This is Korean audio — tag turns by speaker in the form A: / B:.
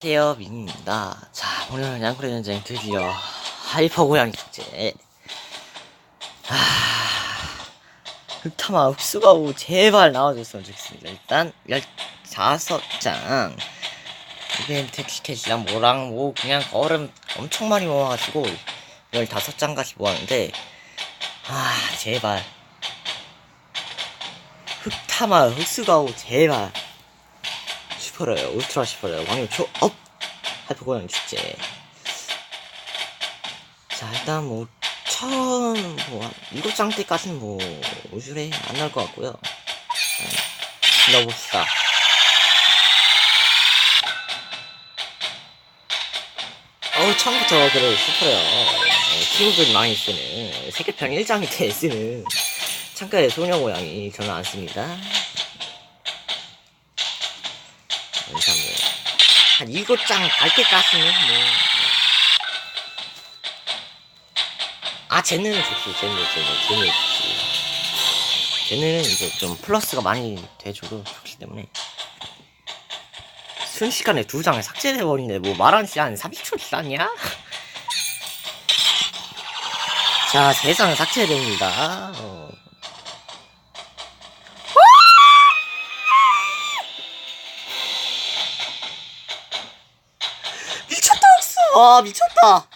A: 민입니다. 자 오늘은 양쿠리 전쟁 드디어 하이퍼 고양이 축제. 아 흑타마 흑수가우 제발 나와줬으면 좋겠습니다. 일단 15장. 이벤트 티켓이랑 뭐랑 뭐 그냥 얼음 엄청 많이 모아가지고 15장까지 모았는데 아 제발. 흑타마 흑수가우 제발 슈퍼러요. 울트라 슈퍼러요. 왕님 초업! 하이퍼 고양이 축제. 자 일단 뭐 처음 뭐 일곱 장 때까지는 뭐 우주래 안 나올 것 같고요. 넣어봅시다. 어우 처음부터 그래도 슈퍼요. 어, 친구들 많이 쓰는 세계편 1장일 때 쓰는 창가의 소녀 고양이 저는 안 씁니다 한 일곱 장 밝게 깠으면 뭐. 아 쟤는 좋지 쟤는 쟤는 쟤는 좋지 쟤는 이제 좀 플러스가 많이 돼줘도 좋기 때문에 순식간에 두 장을 삭제돼버리네 뭐 말하는 시간 30초 지났냐? 자, 세장 삭제됩니다. 어. 와 미쳤다